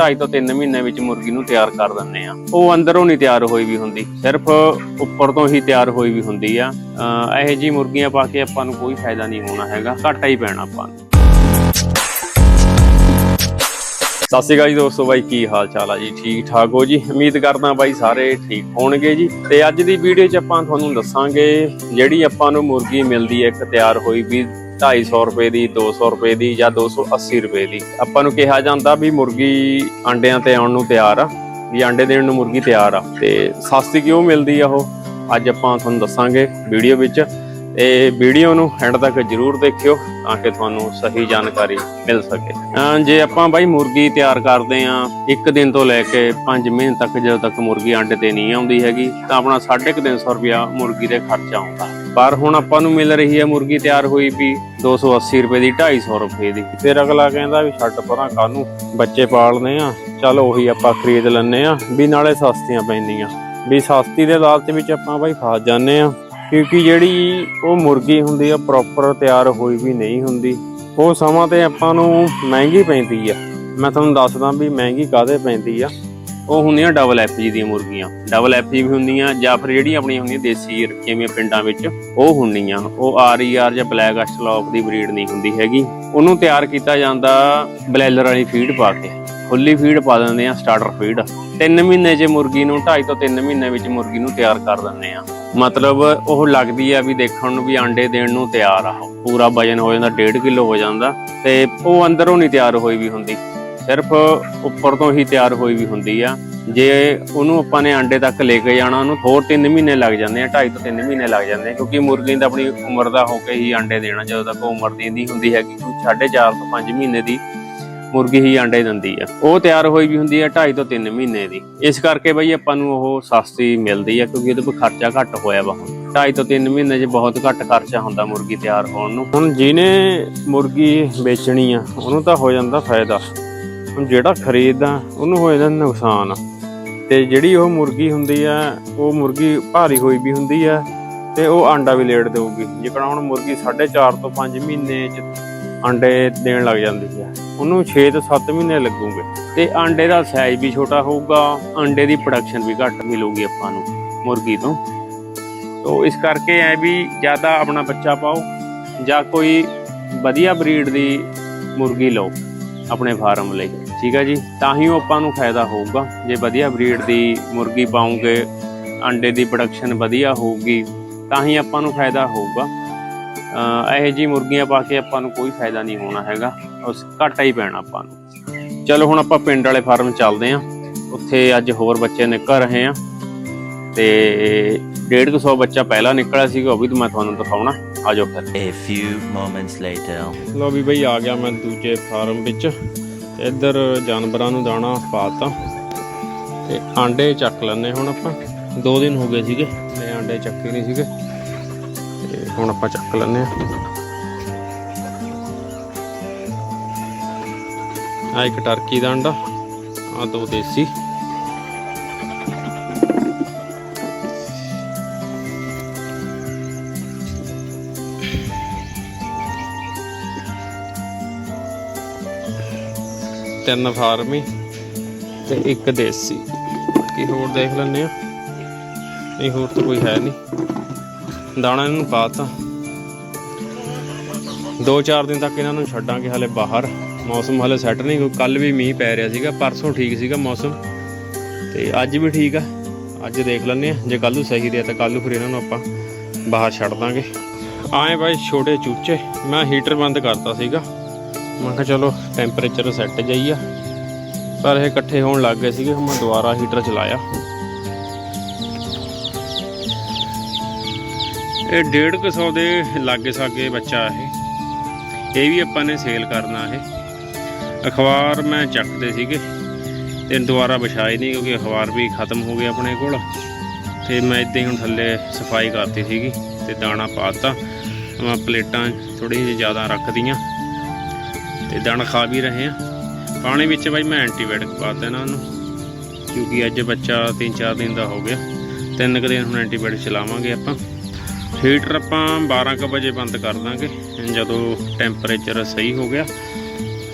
2.5 ਤੋਂ 3 ਮਹੀਨੇ ਵਿੱਚ ਮੁਰਗੀ ਨੂੰ ਤਿਆਰ ਕਰ ਦਿੰਦੇ ਆ। ਉਹ ਅੰਦਰੋਂ ਨਹੀਂ ਤਿਆਰ ਹੋਈ ਵੀ ਹੁੰਦੀ, ਸਿਰਫ ਉੱਪਰ ਤੋਂ ਹੀ ਤਿਆਰ ਹੋਈ ਵੀ ਹੁੰਦੀ ਆ। ਇਹੋ ਜੀ ਮੁਰਗੀਆਂ ਪਾ ਕੇ ਆਪਾਂ ਨੂੰ ਕੋਈ ਫਾਇਦਾ ਨਹੀਂ ਹੋਣਾ ਹੈਗਾ, ਘਾਟਾ ਹੀ ਪੈਣਾ ਆਪਾਂ ਨੂੰ। ਸਤਿ ਸ਼੍ਰੀ ਅਕਾਲ ਜੀ ਦੋਸਤੋ ਬਾਈ, ਕੀ ਹਾਲ ਚਾਲ ਆ ਜੀ? ਠੀਕ ਠਾਕ ਹੋ ਜੀ? ਉਮੀਦ ਕਰਦਾ ਬਾਈ ਸਾਰੇ ਠੀਕ ਹੋਣਗੇ ਜੀ। ਤੇ ਅੱਜ ਦੀ ਵੀਡੀਓ 'ਚ ਆਪਾਂ ਤੁਹਾਨੂੰ ਦੱਸਾਂਗੇ ਜਿਹੜੀ ਆਪਾਂ ਨੂੰ ਮੁਰਗੀ ਮਿਲਦੀ ਹੈ ਇੱਕ ਤਿਆਰ ਹੋਈ ਵੀ 250 ਰੁਪਏ ਦੀ 200 ਰੁਪਏ ਦੀ ਜਾਂ 280 ਰੁਪਏ ਦੀ। ਆਪਾਂ ਨੂੰ ਕਿਹਾ ਜਾਂਦਾ ਵੀ ਮੁਰਗੀ ਅੰਡਿਆਂ ਤੇ ਆਉਣ ਨੂੰ ਤਿਆਰ ਆ, ਵੀ ਅੰਡੇ ਦੇਣ ਨੂੰ ਮੁਰਗੀ ਤਿਆਰ ਆ। ਤੇ ਸਸਤੀ ਕਿਉਂ ਮਿਲਦੀ ਆ ਉਹ? ਅੱਜ ਆਪਾਂ ਤੁਹਾਨੂੰ ਦੱਸਾਂਗੇ ਵੀਡੀਓ ਵਿੱਚ। ਇਹ ਵੀਡੀਓ ਨੂੰ ਐਂਡ ਤੱਕ ਜਰੂਰ ਦੇਖਿਓ ਤਾਂ ਕਿ ਤੁਹਾਨੂੰ ਸਹੀ ਜਾਣਕਾਰੀ ਮਿਲ ਸਕੇ। ਜੇ ਆਪਾਂ ਬਾਈ ਮੁਰਗੀ ਤਿਆਰ ਕਰਦੇ ਆਂ ਇੱਕ ਦਿਨ ਤੋਂ ਲੈ ਕੇ 5 ਮਹੀਨੇ ਤੱਕ ਜਦੋਂ ਤੱਕ ਮੁਰਗੀ ਅੰਡੇ ਤੇ ਨਹੀਂ ਆਉਂਦੀ ਹੈਗੀ, ਤਾਂ ਆਪਣਾ 350 ਰੁਪਿਆ ਮੁਰਗੀ ਦੇ ਖਰਚਾ ਆਉਂਦਾ। ਪਰ ਹੁਣ ਆਪਾਂ ਨੂੰ ਮਿਲ ਰਹੀ ਹੈ ਮੁਰਗੀ ਤਿਆਰ ਹੋਈ ਵੀ 280 ਰੁਪਏ ਦੀ 250 ਰੁਪਏ ਦੀ। ਫਿਰ ਅਗਲਾ ਕਹਿੰਦਾ ਵੀ ਛੱਡ ਪਰਾਂ ਕਾਹਨੂੰ ਬੱਚੇ ਪਾਲਨੇ ਆ ਚੱਲ ਉਹੀ ਆਪਾਂ ਖਰੀਦ ਲੈਨੇ ਆ ਵੀ ਨਾਲੇ ਸਸਤੀਆਂ ਪੈਂਦੀਆਂ। ਵੀ ਸਸਤੀ ਦੇ ਲਾਲਚ ਵਿੱਚ ਆਪਾਂ ਬਾਈ ਫਸ ਜਾਂਦੇ ਆ ਕਿਉਂਕਿ ਜਿਹੜੀ ਉਹ ਮੁਰਗੀ ਹੁੰਦੀ ਆ ਪ੍ਰੋਪਰ ਤਿਆਰ ਹੋਈ ਵੀ ਨਹੀਂ ਹੁੰਦੀ। ਉਹ ਸਮਾਂ ਤੇ ਆਪਾਂ ਨੂੰ ਮਹਿੰਗੀ ਪੈਂਦੀ ਆ। ਮੈਂ ਤੁਹਾਨੂੰ ਦੱਸਦਾ ਵੀ ਮਹਿੰਗੀ ਕਾਦੇ ਪੈਂਦੀ ਆ। ਉਹ ਹੁੰਦੀਆਂ ਡਬਲ ਐਫਜੀ ਦੀਆਂ ਮੁਰਗੀਆਂ। ਡਬਲ ਐਫਜੀ ਵੀ ਹੁੰਦੀਆਂ ਜਾਂ ਫਿਰ ਜਿਹੜੀਆਂ ਆਪਣੀ ਹੁੰਦੀਆਂ ਦੇਸੀ ਜਿਵੇਂ ਪਿੰਡਾਂ ਵਿੱਚ, ਉਹ ਹੁੰਦੀਆਂ। ਉਹ ਆਰਈਆਰ ਜਾਂ ਬਲੈਕ ਅਸਟਲੌਪ ਦੀ ਬਰੀਡ ਨਹੀਂ ਹੁੰਦੀ ਹੈਗੀ। ਉਹਨੂੰ ਤਿਆਰ ਕੀਤਾ ਜਾਂਦਾ ਬਲੈਲਰ ਵਾਲੀ ਫੀਡ ਪਾ ਕੇ। ਖੁੱਲੀ ਫੀਡ ਪਾ ਦਿੰਦੇ ਆ ਸਟਾਰਟਰ ਫੀਡ 3 ਮਹੀਨੇ 'ਚ ਮੁਰਗੀ ਨੂੰ 2.5 ਤੋਂ 3 ਮਹੀਨੇ ਵਿੱਚ ਮੁਰਗੀ ਨੂੰ ਤਿਆਰ ਕਰ ਦਿੰਦੇ ਆ। ਮਤਲਬ ਉਹ ਲੱਗਦੀ ਆ ਵੀ ਦੇਖਣ ਨੂੰ ਵੀ ਆਂਡੇ ਦੇਣ ਨੂੰ ਤਿਆਰ ਆ। ਪੂਰਾ ਵਜਨ ਹੋ ਜਾਂਦਾ 1.5 ਕਿਲੋ ਹੋ ਜਾਂਦਾ ਤੇ ਉਹ ਅੰਦਰੋਂ ਨਹੀਂ ਤਿਆਰ ਹੋਈ ਵੀ ਹੁੰਦੀ। ਸਿਰਫ ਉੱਪਰ ਤੋਂ ਹੀ ਤਿਆਰ ਹੋਈ ਵੀ ਹੁੰਦੀ ਆ। ਜੇ ਉਹਨੂੰ ਆਪਾਂ ਨੇ ਆਂਡੇ ਤੱਕ ਲੈ ਕੇ ਜਾਣਾ, ਉਹਨੂੰ ਹੋਰ 3 ਮਹੀਨੇ ਲੱਗ ਜਾਂਦੇ ਆ 2.5 ਤੋਂ 3 ਮਹੀਨੇ ਲੱਗ ਜਾਂਦੇ ਆ, ਕਿਉਂਕਿ ਮੁਰਗੀ ਦਾ ਆਪਣੀ ਉਮਰ ਦਾ ਹੋ ਕੇ ਹੀ ਆਂਡੇ ਦੇਣਾ ਜਦੋਂ ਤੱਕ ਉਮਰ ਦੀ ਨਹੀਂ ਹੁੰਦੀ ਹੈਗੀ, ਕੋਈ 4.5 ਤੋਂ 5 ਮਹੀਨੇ ਦੀ ਮੁਰਗੀ ਹੀ ਅੰਡੇ ਦਿੰਦੀ ਆ। ਉਹ ਤਿਆਰ ਹੋਈ ਵੀ ਹੁੰਦੀ ਆ 2.5 ਤੋਂ 3 ਮਹੀਨੇ ਦੀ। ਇਸ ਕਰਕੇ ਬਈ ਆਪਾਂ ਨੂੰ ਉਹ ਸਸਤੀ ਮਿਲਦੀ ਆ ਕਿਉਂਕਿ ਉਹਦੇ ਕੋਲ ਖਰਚਾ ਘੱਟ ਹੋਇਆ ਵਾ ਹੁਣ। 2.5 ਤੋਂ 3 ਮਹੀਨੇ 'ਚ ਬਹੁਤ ਘੱਟ ਖਰਚਾ ਹੁੰਦਾ ਮੁਰਗੀ ਤਿਆਰ ਹੋਣ ਨੂੰ। ਹੁਣ ਜਿਹਨੇ ਮੁਰਗੀ ਵੇਚਣੀ ਆ, ਉਹਨੂੰ ਤਾਂ ਹੋ ਜਾਂਦਾ ਫਾਇਦਾ। ਹੁਣ ਜਿਹੜਾ ਖਰੀਦਦਾ, ਉਹਨੂੰ ਹੋ ਜਾਂਦਾ ਨੁਕਸਾਨ। ਤੇ ਜਿਹੜੀ ਉਹ ਮੁਰਗੀ ਹੁੰਦੀ ਆ, ਉਹ ਮੁਰਗੀ ਭਾਰੀ ਹੋਈ ਵੀ ਹੁੰਦੀ ਆ ਤੇ ਉਹ ਆਂਡਾ ਵੀ ਲੇਟ ਦੇਊਗੀ। ਜੇਕਰ ਹੁਣ ਮੁਰਗੀ 4.5 ਤੋਂ 5 ਮਹੀਨੇ 'ਚ ਆਂਡੇ ਦੇਣ ਲੱਗ ਜਾਂਦੀ ਹੈ ਉਹਨੂੰ 6 ਤੋਂ 7 ਮਹੀਨੇ ਲੱਗੂਗੇ। ਤੇ ਆਂਡੇ ਦਾ ਸਾਈਜ਼ ਵੀ ਛੋਟਾ ਹੋਊਗਾ, ਆਂਡੇ ਦੀ ਪ੍ਰੋਡਕਸ਼ਨ ਵੀ ਘੱਟ ਮਿਲੂਗੀ ਆਪਾਂ ਨੂੰ, ਮੁਰਗੀ ਤੋਂ। ਤੋ ਇਸ ਕਰਕੇ ਐ ਵੀ ਜ਼ਿਆਦਾ ਆਪਣਾ ਬੱਚਾ ਪਾਓ, ਜਾਂ ਕੋਈ ਵਧੀਆ ਬਰੀਡ ਦੀ ਮੁਰਗੀ ਲਓ ਆਪਣੇ ਫਾਰਮ ਲਈ। ਠੀਕ ਹੈ ਜੀ? ਤਾਂ ਹੀ ਉਹ ਆਪਾਂ ਨੂੰ ਫਾਇਦਾ ਹੋਊਗਾ। ਜੇ ਵਧੀਆ ਬਰੀਡ ਦੀ ਮੁਰਗੀ ਪਾਉਂਗੇ ਆਂਡੇ ਦੀ ਪ੍ਰੋਡਕਸ਼ਨ ਵਧੀਆ ਹੋਊਗੀ, ਤਾਂ ਹੀ ਆਪਾਂ ਨੂੰ ਫਾਇਦਾ ਹੋਊਗਾ। ਇਹੋ ਜੀ ਮੁਰਗੀਆਂ ਪਾ ਕੇ ਆਪਾਂ ਨੂੰ ਕੋਈ ਫਾਇਦਾ ਨਹੀਂ ਹੋਣਾ ਹੈਗਾ। ਉਸ ਘਾਟਾ ਹੀ ਪੈਣਾ ਆਪਾਂ ਨੂੰ। ਚਲੋ ਹੁਣ ਆਪਾਂ ਪਿੰਡ ਵਾਲੇ ਫਾਰਮ ਚੱਲਦੇ ਆਂ ਉੱਥੇ ਅੱਜ ਹੋਰ ਬੱਚੇ ਨਿਕਲ ਰਹੇ ਆ ਤੇ 150 ਬੱਚਾ ਪਹਿਲਾਂ ਨਿਕਲਿਆ ਸੀਗਾ ਉਹ ਵੀ ਮੈਂ ਤੁਹਾਨੂੰ ਦਿਖਾਉਣਾ। ਆਜੋ ਫਿਰ। A few moments later. ਲੋ ਵੀ ਬਈ ਆ ਗਿਆ ਮੈਂ ਦੂਜੇ ਫਾਰਮ ਵਿੱਚ। ਇੱਧਰ ਜਾਨਵਰਾਂ ਨੂੰ ਦਾਣਾ ਪਾਤਾ। ਤੇ ਆਂਡੇ ਚੱਕ ਲੈਣੇ ਹੁਣ ਆਪਾਂ। ਦੋ ਦਿਨ ਹੋ ਗਏ ਸੀਗੇ ਮੈਂ ਆਂਡੇ ਚੱਕੇ ਨਹੀਂ ਸੀਗੇ। ਤੇ ਹੁਣ ਆਪਾਂ ਚੱਕ ਲੈਣੇ ਆ ਇੱਕ ਟਰਕੀ ਦਾ ਅੰਡਾ ਆ ਦੋ ਦੇਸੀ। ਤਿੰਨ ਫਾਰਮੀ ਤੇ ਇੱਕ ਦੇਸੀ। ਕੀ ਹੋਰ ਦੇਖ ਲੈਣੇ ਆ ਨਹੀਂ, ਹੋਰ ਤਾਂ ਕੋਈ ਹੈ ਨਹੀਂ। ਦਾਣਾ ਇਹਨਾਂ ਇਹਨੂੰ ਪਾਤਾ ਦੋ ਚਾਰ ਦਿਨ ਤੱਕ ਇਹਨਾਂ ਨੂੰ ਛੱਡਾਂਗੇ ਹਲੇ ਬਾਹਰ। ਮੌਸਮ ਹਲੇ ਸੈੱਟ ਨਹੀਂ, ਕੋਈ ਕੱਲ ਵੀ ਮੀਂਹ ਪੈ ਰਿਹਾ ਸੀਗਾ, ਪਰਸੋਂ ਠੀਕ ਸੀਗਾ ਮੌਸਮ। ਤੇ ਅੱਜ ਵੀ ਠੀਕ ਆ। ਅੱਜ ਦੇਖ ਲੈਂਦੇ ਆ, ਜੇ ਕੱਲ ਨੂੰ ਸਹੀ ਰਿਹਾ ਤਾਂ ਕੱਲ ਨੂੰ ਫਿਰ ਇਹਨਾਂ ਨੂੰ ਆਪਾਂ ਬਾਹਰ ਛੱਡ ਦਾਂਗੇ। ਆਏ ਬਾਈ ਛੋਟੇ ਚੂਚੇ, ਮੈਂ ਹੀਟਰ ਬੰਦ ਕਰਤਾ ਸੀਗਾ। ਮੈਂ ਕਿਹਾ ਚਲੋ ਟੈਂਪਰੇਚਰ ਸੈੱਟ ਜਾਈ ਆ। ਪਰ ਇਹ ਇਕੱਠੇ ਹੋਣ ਲੱਗ ਗਏ ਸੀਗੇ, ਹੁਣ ਮੈਂ ਦੁਬਾਰਾ ਹੀਟਰ ਚਲਾਇਆ। ਇਹ 150 ਦੇ ਲਾਗੇ ਸਾਗੇ ਬੱਚਾ ਇਹ। ਇਹ ਵੀ ਆਪਾਂ ਨੇ ਸੇਲ ਕਰਨਾ ਇਹ। ਅਖਬਾਰ ਮੈਂ ਚੱਕਦੇ ਸੀਗੇ। ਤੇ ਦੁਬਾਰਾ ਵਿਛਾਏ ਨਹੀਂ ਕਿਉਂਕਿ ਅਖਬਾਰ ਵੀ ਖਤਮ ਹੋ ਗਏ ਆਪਣੇ ਕੋਲ। ਤੇ ਮੈਂ ਇਦਾਂ ਹੀ ਹੁਣ ਥੱਲੇ ਸਫ਼ਾਈ ਕਰਤੀ ਸੀਗੀ ਤੇ ਦਾਣਾ ਪਾਤਾ। ਮੈਂ ਪਲੇਟਾਂ ਥੋੜੀ ਜਿਹੀ ਜ਼ਿਆਦਾ ਰੱਖਦੀਆਂ। ਤੇ ਦਾਣਾ ਖਾ ਵੀ ਰਹੇ ਆ ਪਾਣੀ ਵਿੱਚ ਬਾਈ ਮੈਂ ਐਂਟੀਬਾਇਓਟਿਕ ਪਾ ਦੇਣਾ ਉਹਨੂੰ। ਕਿਉਂਕਿ ਅੱਜ ਬੱਚਾ 3-4 ਦਿਨ ਦਾ ਹੋ ਗਿਆ। ਤਿੰਨ ਕੁ ਦਿਨ ਹੁਣ ਐਂਟੀਬਾਇਓਟਿਕ ਚਲਾਵਾਂਗੇ ਆਪਾਂ। ਹੀਟਰ ਆਪਾਂ 12 ਕੁ ਵਜੇ ਬੰਦ ਕਰ ਦਾਂਗੇ। ਜਦੋਂ ਟੈਂਪਰੇਚਰ ਸਹੀ ਹੋ ਗਿਆ,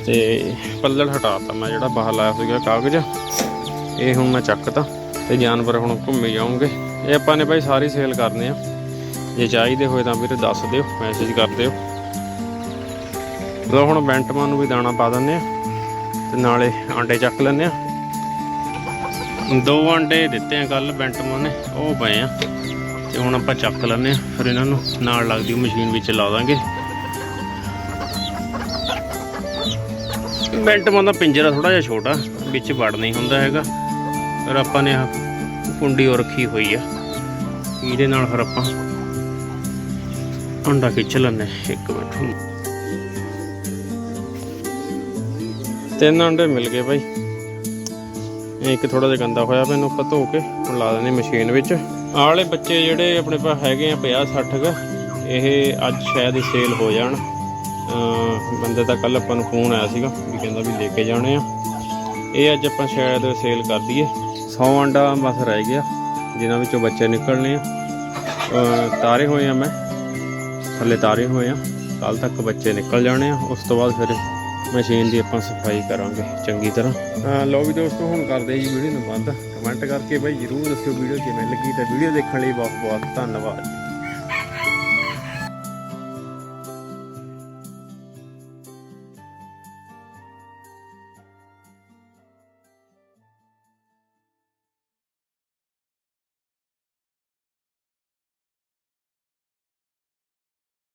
ਤੇ ਪੱਲੜ ਹਟਾਤਾ ਮੈਂ ਜਿਹੜਾ ਬਾਹਰ ਲਾਇਆ ਸੀਗਾ ਕਾਗਜ਼। ਇਹ ਹੁਣ ਮੈਂ ਚੱਕਤਾ ਤੇ ਜਾਨਵਰ ਹੁਣ ਘੁੰਮੀ ਜਾਉਂਗੇ ਇਹ ਆਪਾਂ ਨੇ ਭਾਈ ਸਾਰੀ ਸੇਲ ਕਰਨੇ ਆ। ਜੇ ਚਾਹੀਦੇ ਹੋਏ ਤਾਂ ਵੀਰੇ ਦੱਸ ਦਿਓ ਮੈਸੇਜ ਕਰ ਦਿਓ। ਲੋ ਹੁਣ ਬੈਂਟਮਾਨ ਨੂੰ ਵੀ ਦਾਣਾ ਪਾ ਦਿੰਨੇ ਆ ਤੇ ਨਾਲੇ ਆਂਡੇ ਚੱਕ ਲੈਂਦੇ ਆ। ਦੋ ਆਂਡੇ ਦਿੱਤੇ ਆ ਕੱਲ ਬੈਂਟਮਾਂ ਨੇ, ਉਹ ਪਏ ਆ। ਤੇ ਹੁਣ ਆਪਾਂ ਚੱਕ ਲੈਂਦੇ ਆ ਫਿਰ ਇਹਨਾਂ ਨੂੰ ਨਾਲ ਲੱਗਦੀ ਮਸ਼ੀਨ ਵਿੱਚ ਲਾ ਦਾਂਗੇ। ਮਿੰਟ ਦਾ ਪਿੰਜਰਾ ਥੋੜਾ ਜਿਹਾ ਛੋਟਾ, ਵਿੱਚ ਵੜ ਨਹੀਂ ਹੁੰਦਾ ਹੈਗਾ। ਫਿਰ ਆਪਾਂ ਨੇ ਆਹ ਕੁੰਡੀ ਉਹ ਰੱਖੀ ਹੋਈ ਆ। ਇਹਦੇ ਨਾਲ ਫਿਰ ਆਪਾਂ ਅੰਡਾ ਖਿੱਚ ਲੈਂਦੇ ਹਾਂ। ਇੱਕ ਮਿੰਟ। ਤਿੰਨ ਅੰਡੇ ਮਿਲ ਗਏ ਭਾਈ ਇੱਕ ਥੋੜਾ ਜਿਹਾ ਗੰਦਾ ਹੋਇਆ ਮੈਨੂੰ ਆਪਾਂ ਧੋ ਕੇ ਹੁਣ ਲਾ ਦਿੰਦੇ ਮਸ਼ੀਨ ਵਿੱਚ। ਆਹ ਵਾਲੇ ਬੱਚੇ ਜਿਹੜੇ ਆਪਣੇ ਪਾ ਹੈਗੇ ਆ 50 60 ਕ, ਇਹ ਅੱਜ ਸ਼ਾਇਦ ਸੇਲ ਹੋ ਜਾਣ। ਬੰਦੇ ਦਾ ਕੱਲ ਆਪਾਂ ਨੂੰ ਫੋਨ ਆਇਆ ਸੀਗਾ ਵੀ ਕਹਿੰਦਾ ਵੀ ਲੈ ਕੇ ਜਾਣੇ ਆ। ਇਹ ਅੱਜ ਆਪਾਂ ਸ਼ਾਇਦ ਸੇਲ ਕਰ ਦਈਏ। 100 ਅੰਡਾ ਬਸ ਰਹਿ ਗਿਆ, ਜਿਨ੍ਹਾਂ ਵਿੱਚੋਂ ਬੱਚੇ ਨਿਕਲਣੇ ਆ। ਤਾਰੇ ਹੋਏ ਆ ਮੈਂ, ਥੱਲੇ ਤਾਰੇ ਹੋਏ ਆ। ਕੱਲ ਤੱਕ ਬੱਚੇ ਨਿਕਲ ਜਾਣੇ ਆ, ਉਸ ਤੋਂ ਬਾਅਦ ਫਿਰ ਮਸ਼ੀਨ ਦੀ ਆਪਾਂ ਸਫ਼ਾਈ ਕਰਾਂਗੇ, ਚੰਗੀ ਤਰ੍ਹਾਂ। ਅਹ ਲਓ ਵੀ ਦੋਸਤੋ, ਹੁਣ ਕਰਦੇ ਜੀ ਵੀਡੀਓ ਨੂੰ ਬੰਦ। ਕਮੈਂਟ ਕਰਕੇ ਬਾਈ, ਜਰੂਰ ਦੱਸਿਓ ਵੀਡੀਓ ਕਿਵੇਂ ਲੱਗੀ ਤਾਂ ਵੀਡੀਓ ਦੇਖਣ ਲਈ ਬਹੁਤ ਬਹੁਤ ਧੰਨਵਾਦ।